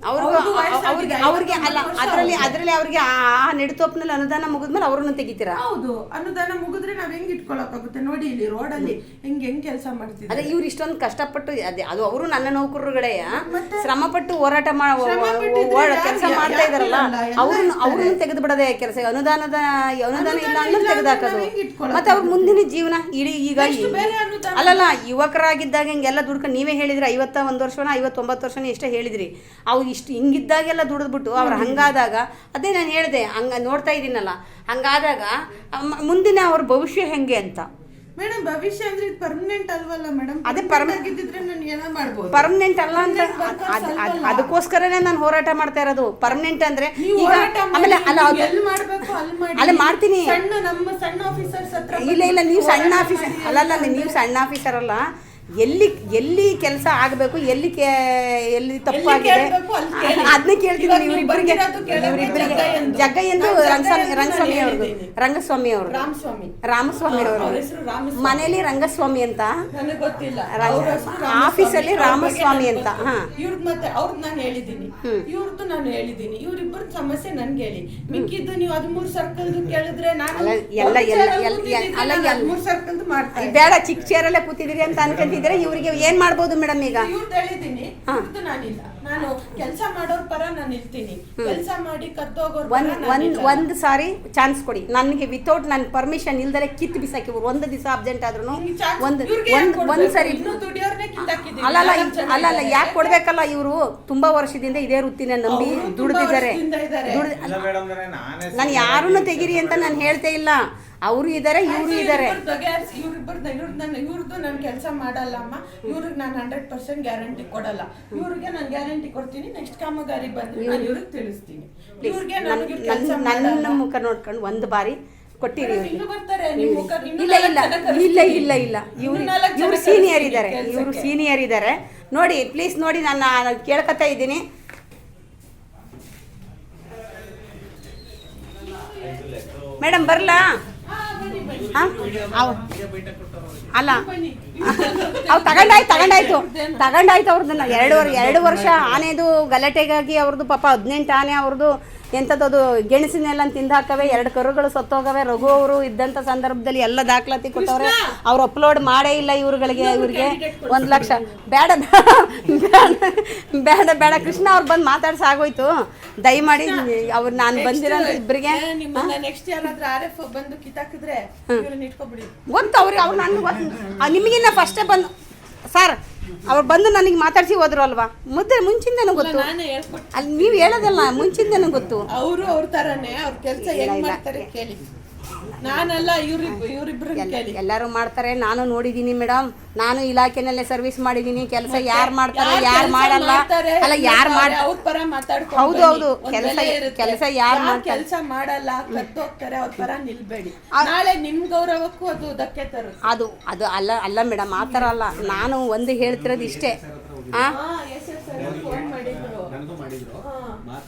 ಅವ್ರಿಗೂ ಅವ್ರಿಗೂ ಅವ್ರಿಗೆ ಅಲ್ಲ ಅದರಲ್ಲಿ. ಅದರಲ್ಲಿ ಅವ್ರಿಗೆ ಆ ನೆಡತೋಪ್ನಲ್ಲಿ ಅನುದಾನ ಮುಗಿದ್ಮೇಲೆ ಅವ್ರನ್ನ ತೆಗಿತೀರ? ಹೌದು ಅನುದಾನ ಮುಗಿದ್ರೆ ನಾವ್ ಹೆಂಗ್ ಇಟ್ಕೊಳಕಾಗುತ್ತೆ ನೋಡಿ ಇಲ್ಲಿ ರೋಡಲ್ಲಿ ಹೆಂಗ್ ಹೆಂಗ್ ಕೆಲಸ ಅದೇ ಮಾಡ್ತಿದ್ದಾರೆ ಇವ್ರು ಇಷ್ಟೊಂದು ಕಷ್ಟಪಟ್ಟು ಅದೇ ಅದು ಅವರು ನನ್ನ ನೌಕರರುಗಳೇ ಶ್ರಮ ಶ್ರಮಪಟ್ಟು ಹೋರಾಟ ಕೆಲಸ ಮಾಡ್ತಾ ಇದಾರಲ್ಲ ಅವ್ರನ್ನ. ಅವ್ರನ್ನ ತೆಗೆದು ಬಿಡದೆ ಕೆಲಸ ಅನುದಾನದ ಅನುದಾನ ಇಲ್ಲ ಅಂದ್ರೆ ತೆಗೆದಾಕೋದು? ಮತ್ತೆ ಅವ್ರ ಮುಂದಿನ ಜೀವನ ಇಡೀ ಈಗ ಅಲ್ಲಲ್ಲ ಯುವಕರಾಗಿದ್ದಾಗ ಹಿಂಗೆಲ್ಲ ದುಡ್ಕೊಂಡು ನೀವೇ ಹೇಳಿದ್ರಿ ಐವತ್ತ ಒಂದು ವರ್ಷನ ಐವತ್ತೊಂಬತ್ತು ವರ್ಷನ ಎಷ್ಟೇ ಹೇಳಿದ್ರಿ. ಅವು ಇಷ್ಟು ಹಿಂಗಿದ್ದಾಗೆಲ್ಲ ದುಡಿದ್ಬಿಟ್ಟು ಅವ್ರು ಹಂಗಾದಾಗ ಅದೇ ನಾನು ಹೇಳಿದೆ ಹಂಗ ನೋಡ್ತಾ ಇದ್ದೀನಲ್ಲ ಹಂಗಾದಾಗ ಮುಂದಿನ ಅವ್ರ ಭವಿಷ್ಯ ಹೆಂಗೆ ಅಂತ. ಮೇಡಮ್ ಭವಿಷ್ಯ ಅಂದ್ರೆ ಪರ್ಮನೆಂಟ್ ಅಲ್ವಲ್ಲ ಮೇಡಮ್? ಅದೇ ಪರ್ಮನೆಂಟ್ ನಾನು ಏನೋ ಮಾಡ್ಬೋದು. ಪರ್ಮನೆಂಟ್ ಅಲ್ಲ ಅಂತ. ಅದಕ್ಕೋಸ್ಕರನೇ ನಾನು ಹೋರಾಟ ಮಾಡ್ತಾ ಇರೋದು. ಪರ್ಮನೆಂಟ್ ಅಂದ್ರೆ ಆಮೇಲೆ ಅಲ್ಲ ಎಲ್ಲಿ ಮಾಡ್ಬೇಕು ಅಲ್ಲಿ ಮಾಡಿ. ಅಲ್ಲ, ಮಾಡ್ತೀನಿ. ಸಣ್ಣ ನಮ್ಮ ಸಣ್ಣ ಆಫೀಸರ್ಸ್ ಹತ್ರ ಇಲ್ಲ ಇಲ್ಲ ನೀವು ಸಣ್ಣ ಆಫೀಸರ್ ಅಲ್ಲ ಅಲ್ಲಲ್ಲ ನೀವು ಸಣ್ಣ ಆಫೀಸರ್ ಅಲ್ಲ. ಎಲ್ಲಿ ಎಲ್ಲಿ ಕೆಲಸ ಆಗಬೇಕು ಎಲ್ಲಿ ಕೆ ಎಲ್ಲಿ ತಪ್ಪಾಗಿದೆ. ಅದನ್ನೇ ನೀವು ಇವರಿಬ್ಬರಿಗೆ ಇವರಿಬ್ಬರಿಗೆ ಜಗ್ಗ ಎಂದು. ಜಗ್ಗ ಎಂದು ನಾನು ಜಗ್ಗ ರಂಗಸ್ವಾಮಿ ರಂಗಸ್ವಾಮಿ ಅವ್ರದ್ದು. ರಂಗಸ್ವಾಮಿ ಅವರು ರಾಮಸ್ವಾಮಿ. ರಾಮಸ್ವಾಮಿ ಅವ್ರ ಮನೆಯಲ್ಲಿ ರಂಗಸ್ವಾಮಿ ಅಂತ? ಗೊತ್ತಿಲ್ಲ. ಆಫೀಸಲ್ಲಿ ರಾಮಸ್ವಾಮಿ ಅಂತ. ಹಾ. ಇವ್ರದ್ ಮತ್ತೆ ಅವ್ರದ್ದು ನಾನು ಹೇಳಿದ್ದೀನಿ. ಇವ್ರದ್ದು ನಾನು ಹೇಳಿದ್ದೀನಿ. ಇವರಿಬ್ಬರ ಸಮಸ್ಯೆ ನನ್ಗೆ ಹೇಳಿ. ಮಿಕ್ಕಿದ್ದು ನೀವು ಹದಿಮೂರು ಸರ್ಕಲ್ ಕೇಳಿದ್ರೆ ನಾನು ಎಲ್ಲ- ಎಲ್ಲ- ಎಲ್ಲ- ಅಲ್ಲ, ಎಲ್ಲ- ಹದಿಮೂರು ಸರ್ಕಲ್ ಅಂತ ಇದ್ದೆ. ಬೇಡ ಚಿಕ್ಕ ಚೇರಲ್ಲೇ ಕೂತಿದ್ದೀರಿ ಅಂತ ಇವರಿಗೆ ಏನ್ ಮಾಡ್ಬೋದು ಮೇಡಮ್ ಈಗ? ಹೇಳಿದೀನಿ ನಾನಿಲ್ಲ. ನಾನು ಕೆಲಸ ಮಾಡೋರ್ ಪರ ನಾನು ಇರ್ತೀನಿ. ಕೆಲಸ ಮಾಡಿ ಕದ್ದೋಗೋರ್ ಪರ ಒಂದ್ ಒಂದ್. ಒಂದ್ ಸಾರಿ ಚಾನ್ಸ್ ಕೊಡಿ. ನನಗೆ ವಿತೌಟ್ ನನ್ನ ಪರ್ಮಿಷನ್ ಇಲ್ದರೆ ಕಿತ್ತು ಬಿಸಾಕಿ ಇವ್ರು ಒಂದು ದಿವಸ ಅಬ್ಸೆಂಟ್ ಆದ್ರೂ ಒಂದು ಒಂದು ಸಾರಿ ಯಾಕ್ ಒಂದ್ ಒಂದ್ ಕೊಡ್ಬೇಕು? ಸರಿ ಇನ್ನೂ ದುಡಿಯೋರ್ನೇ ಕಿತ್ತಾಕಿದ್ದೀವಿ. ಅಲ್ಲ ಅಲ್ಲ ನಾಲ್ಕು ಜನ ಅಲ್ಲ ಅಲ್ಲ ಇದ್ದಾರೆ. ಯಾಕೆ ಕೊಡ್ಬೇಕಲ್ಲ ಇವರು? ತುಂಬಾ ವರ್ಷದಿಂದ ಇದೇ ವೃತ್ತಿನ ನಂಬಿ ಅವ್ರು ತುಂಬಾ ದುಡಿದಿದ್ದಾರೆ. ವರ್ಷದಿಂದ ಇದ್ದಾರೆ. ದುಡ್ದು ಇಲ್ಲ ಮೇಡಮ್ ನಾನೇ ನಾನು ಯಾರನ್ನು ತೆಗಿರಿ ಅಂತ ನಾನು ಹೇಳ್ತೇ ಇಲ್ಲ. ಅವರು ಇದಾರೆ ಇವರು ಇದ್ದಾರೆ ಇವ್ರಿಬ್ಬರ್ದು ಇವ್ರದ್ದು ನನ್ನ ಇವ್ರದ್ದು ನಾನು ಕೆಲಸ ಮಾಡಲ್ಲ ಅಮ್ಮ. ಇವ್ರಿಗೆ ನಾನು ಹಂಡ್ರೆಡ್ ಪರ್ಸೆಂಟ್ ಗ್ಯಾರಂಟಿ ಕೊಡಲ್ಲ. ಇವ್ರಿಗೆ ನಾನು ಗ್ಯಾರಂಟಿ ಕೊಡ್ತೀನಿ ನೆಕ್ಸ್ಟ್ ಕಾಮಗಾರಿ ಬಂದ್ರೆ ನಾನು ಇವ್ರಿಗೆ ತಿಳಿಸ್ತೀನಿ. ಇವ್ರಿಗೆ ನನಗೆ ಕೆಲಸ ನನ್ನ ಮುಖ ನೋಡ್ಕೊಂಡು ಒಂದು ಬಾರಿ ಕೊಟ್ಟಿರಿ ಇಲ್ಲ ಇಲ್ಲ ಇಲ್ಲ. ಇಲ್ಲ ಇಲ್ಲ. ಇವ್ರು ಸೀನಿಯರ್ ಇದ್ದಾರೆ. ಇವರು ಸೀನಿಯರ್ ಇದ್ದಾರೆ ನೋಡಿ ಪ್ಲೀಸ್ ನೋಡಿ ನಾನು ಕೇಳ್ಕೊತಾ ಇದ್ದೀನಿ. ಮೇಡಮ್ ಬರಲಾ? ಅಲ್ಲ. ಅವು ತಗೊಂಡಾಯ್ತು ತಗೊಂಡಾಯ್ತು. ತಗೊಂಡಾಯ್ತು ಅವ್ರದ್ದನ್ನ. ಎರಡು ಎರಡು ವರ್ಷ ಆನೆದು ಗಲಾಟೆಗಾಗಿ ಅವ್ರದ್ದು ಪಾಪ ಹದಿನೆಂಟು ಆನೆ ಅವ್ರದ್ದು ಎಂಥದ್ದು ಗೆಣಸಿನೆಲ್ಲ ತಿಂದು ಹಾಕವೆ ಎರಡು ಕರುಗಳು ಸತ್ತೋಗವೆ ರಘು ಅವರು ಇದ್ದಂಥ ಸಂದರ್ಭದಲ್ಲಿ ಎಲ್ಲ ದಾಖಲಾತಿ ಕೊಟ್ಟವ್ರೆ. ಅವ್ರು ಅಪ್ಲೋಡ್ ಮಾಡೇ ಇಲ್ಲ ಇವ್ರುಗಳಿಗೆ ಇವ್ರಿಗೆ. ಒಂದು ಲಕ್ಷ. ಬೇಡ ಬೇಡ ಬೇಡ ಬೇಡ. ಕೃಷ್ಣ ಅವ್ರು ಬಂದು ಮಾತಾಡ್ಸಿ ಆಗೋಯ್ತು. ದಯಮಾಡಿ ಅವ್ರು ನಾನು ಬಂದಿರೋ ಇಬ್ಬರಿಗೆ ಗೊತ್ತು ಅವ್ರಿಗೆ ಅವ್ರು ನನಗೆ ಗೊತ್ತು. ನಿಮಗಿನ್ನ ಫಸ್ಟೇ ಬಂದು ಸರ್ ಅವ್ರು ಬಂದು ನನಗೆ ಮಾತಾಡ್ಸಿ ಹೋದ್ರು ಅಲ್ವಾ? ಮುದ್ದೆ ಮುಂಚಿಂದನೂ ಗೊತ್ತು. ನಾನೇ ಹೇಳ್ಕೊಟ್ಟು ಅಲ್ಲಿ ನೀವು ಹೇಳೋದಲ್ಲ ಮುಂಚಿಂದನೂ ಗೊತ್ತು. ಅವರು ಅವ್ರ ತರನೇ ಅವ್ರ ಕೆಲಸ ಹೆಂಗ್ ಮಾಡ್ತಾರೆ ಕೇಳಿ. ನಾನೆಲ್ಲ ಇವ್ರಿಬ್ ಇವ್ರಿಬ್ರನ್ನ ಕೇಳಿ. ಎಲ್ಲರೂ ಮಾಡ್ತಾರೆ. ನಾನು ನೋಡಿದೀನಿ ಮೇಡಮ್ ನಾನು ಇಲಾಖೆನಲ್ಲೇ ಸರ್ವಿಸ್ ಮಾಡಿದೀನಿ. ಕೆಲಸ ಯಾರು ಮಾಡ್ತಾರೆ ಯಾರು ಮಾಡಲ್ಲ? ಅಲ್ಲ ಯಾರು ಮಾಡ್ತಾರೆ ಅವ್ರ ಪರ ಮಾತಾಡ್ಕೊಂಡು ಹೌದು, ಹೌದು. ಕೆಲಸ ಕೆಲಸ ಯಾರ್? ಕೆಲಸ ಮಾಡಲ್ಲ ಕತ್ತೋಗ್ತಾರೆ ಅವ್ರ ಪರ ನಿಲ್ಬೇಡಿ. ನಾಳೆ ನಿಮ್ ಗೌರವಕ್ಕೂ ಅದು ಧಕ್ಕೆ ತರುತ್ತೆ. ಅದು ಅದು ಅಲ್ಲ ಅಲ್ಲ ಮೇಡಮ್ ಆ ಥರ ಅಲ್ಲ. ನಾನು ಒಂದು ಹೇಳ್ತಿರೋದು ಇಷ್ಟೇ. ಆ?